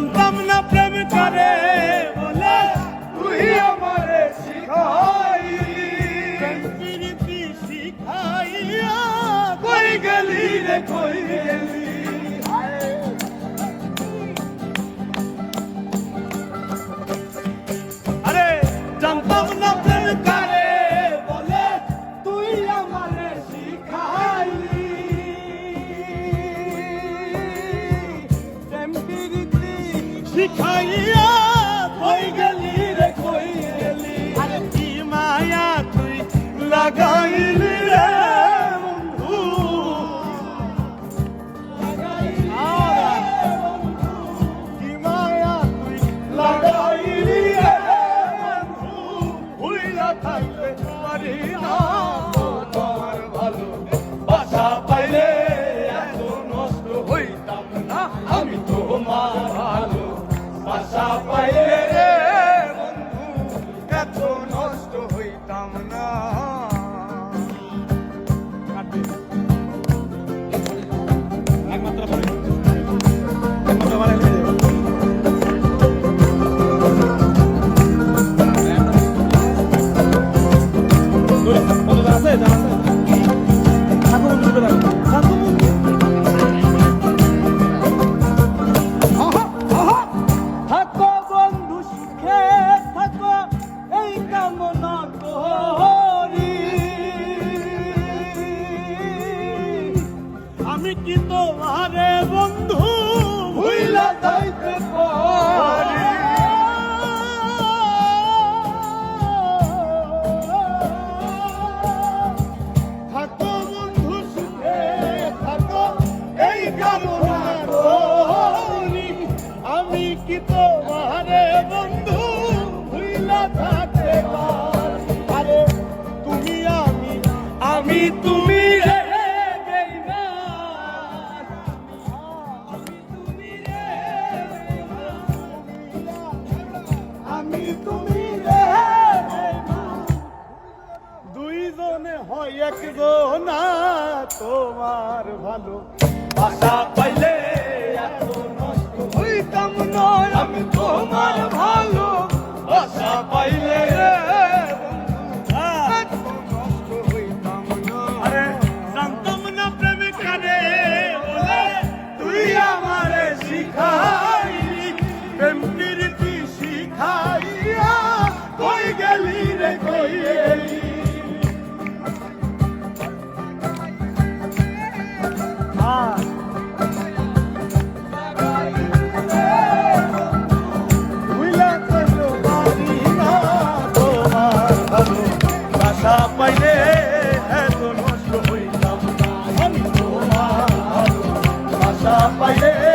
জানতাম না প্রেম করে, বলে, তুই আমারে প্রীতি শিখাইয়া কই গেলি রে, কই গেলি? আরে, জানতাম না প্রেম করে শিখাইয়া Rafael. থাকতে আরে তুমি আমি আমি তুমি আমি তুমি দুইজনে হয় একজন তোমার ভালো। ভাষা পাইলে এত নষ্ট হইতাম নয়, আমি তোমার না পাইলে এত নষ্ট হইতাম না। আমি তোমার আশা পাইলে